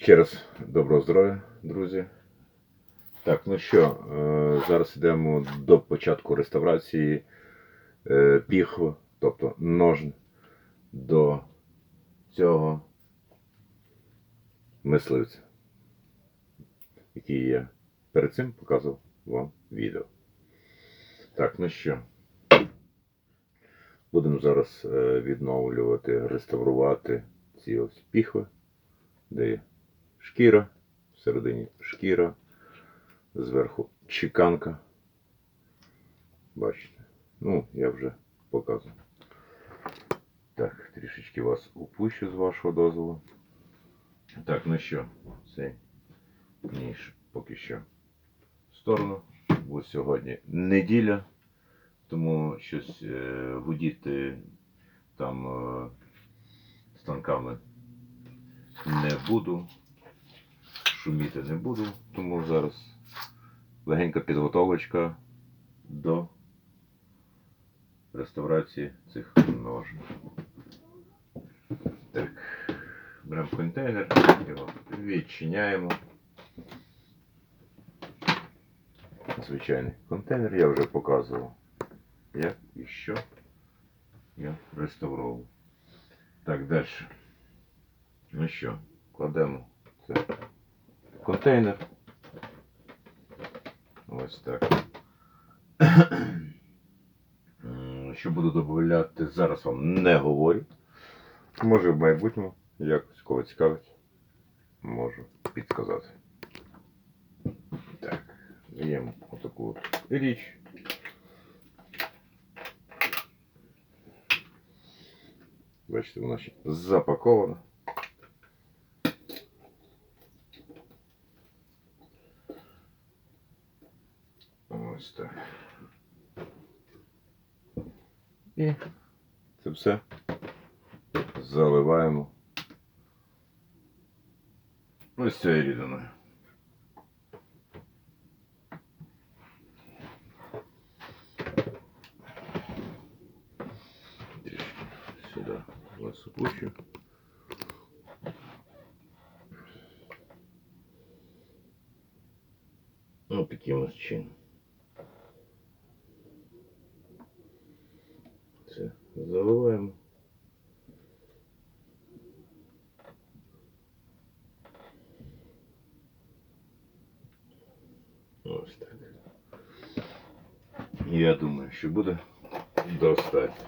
Ще раз доброго здоров'я, друзі. Так, ну що, е, зараз йдемо до початку реставрації е, піхви, тобто ножн до цього мисливця, який я перед цим показував вам відео. Так, ну що, будемо зараз е, відновлювати, реставрувати ці ось піхви, де є шкіра, всередині шкіра, зверху чеканка. Бачите? Ну, я вже показував. Так, трішечки вас упущу з вашого дозволу. Так, ну що, цей ніж поки що в сторону. Бо сьогодні неділя, тому щось е, гудіти там е, станками не буду, шуміти не буду, тому зараз легенька підготовочка до реставрації цих ножів. Так, беремо контейнер, його відчиняємо. Звичайний контейнер я вже показував. Як і що я реставровував. Так, далі. Ну що, кладемо це контейнер. Ось так. Що буду додати, зараз вам не говорю. Може в майбутньому якось кого цікавить, можу підказати. Так, даємо отаку от річ. Бачите, вона ще запакована. Ось так. І це все заливаємо ось цією рідиною. Трішки сюди вас опущу. Ну, таким ось чином. Це заливаємо. Ось так. Я думаю, що буде достатньо.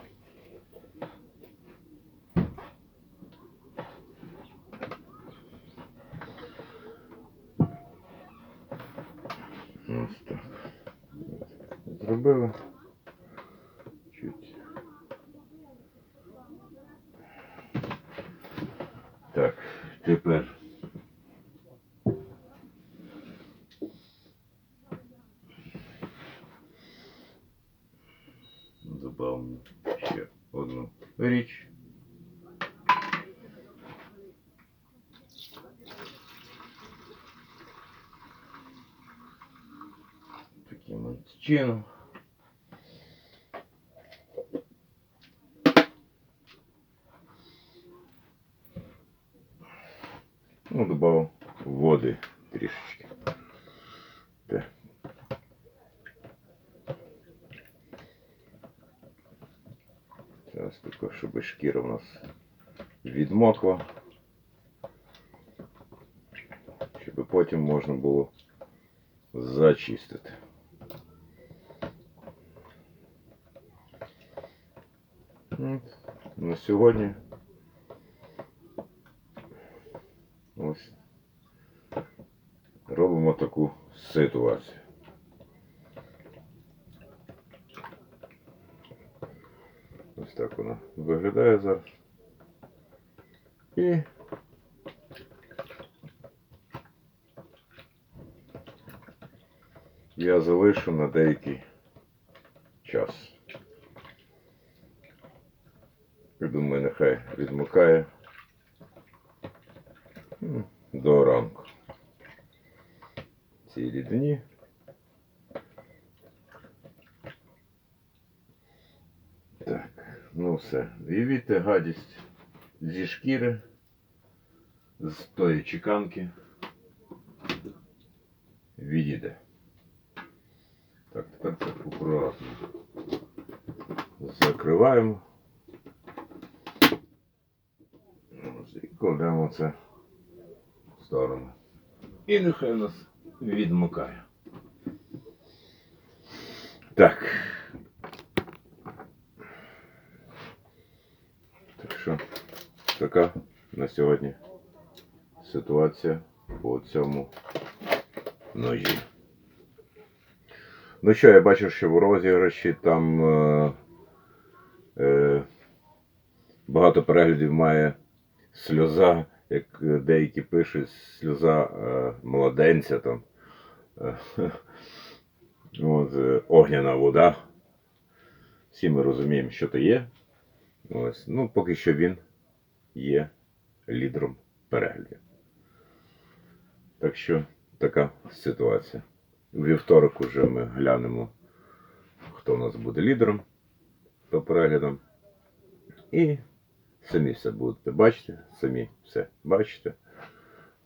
Ось так. Зробили. Добавимо ще одну річ. Таким от чином. Ну, добавив води трішечки. Щоб шкіра у нас відмокла. Щоб потім можна було зачистити. На сьогодні ось робимо таку ситуацію. Ось так вона виглядає зараз. І я залишу на деякий час. Я думаю, нехай відмикає до ранку. Цій рідині. Так, ну все. Уявіть гадість зі шкіри з тої чеканки відійде. Так, тепер це акуратно. Закриваємо. І кладемо це в сторону. І нехай у нас відмокає. Так. Так що така на сьогодні ситуація по цьому ножі. Ну що, я бачу, що в розіграші там е, е, багато переглядів має сльоза, як деякі пишуть, сльоза е, младенця там. Е, От, е, огняна вода. Всі ми розуміємо, що то є. Ось. Ну, поки що він є лідером переглядів. Так що така ситуація. У вівторок уже ми глянемо, хто у нас буде лідером по переглядам. І самі все будете бачити, самі все бачите.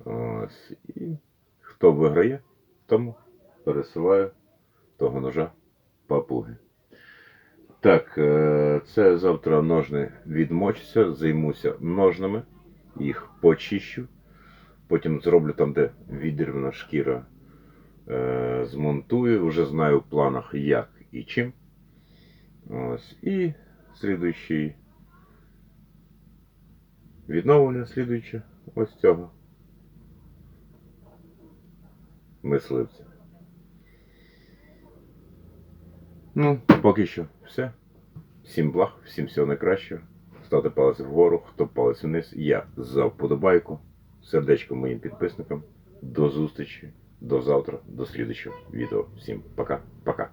Ось. І хто виграє, тому пересилаю того ножа папуги. Так, е, це завтра ножни відмочаться, займуся ножнами, їх почищу. Потім зроблю там, де відірвана шкіра, е, змонтую. Вже знаю в планах як і чим. Ось. І слідуючий відновлення слідуюче ось цього мисливця. Ну, поки що все. Всім благ, всім всього найкращого. Ставте палець вгору, хто палець вниз. Я за вподобайку. Сердечко моїм підписникам. До зустрічі, до завтра, до слідчого відео. Всім пока, пока.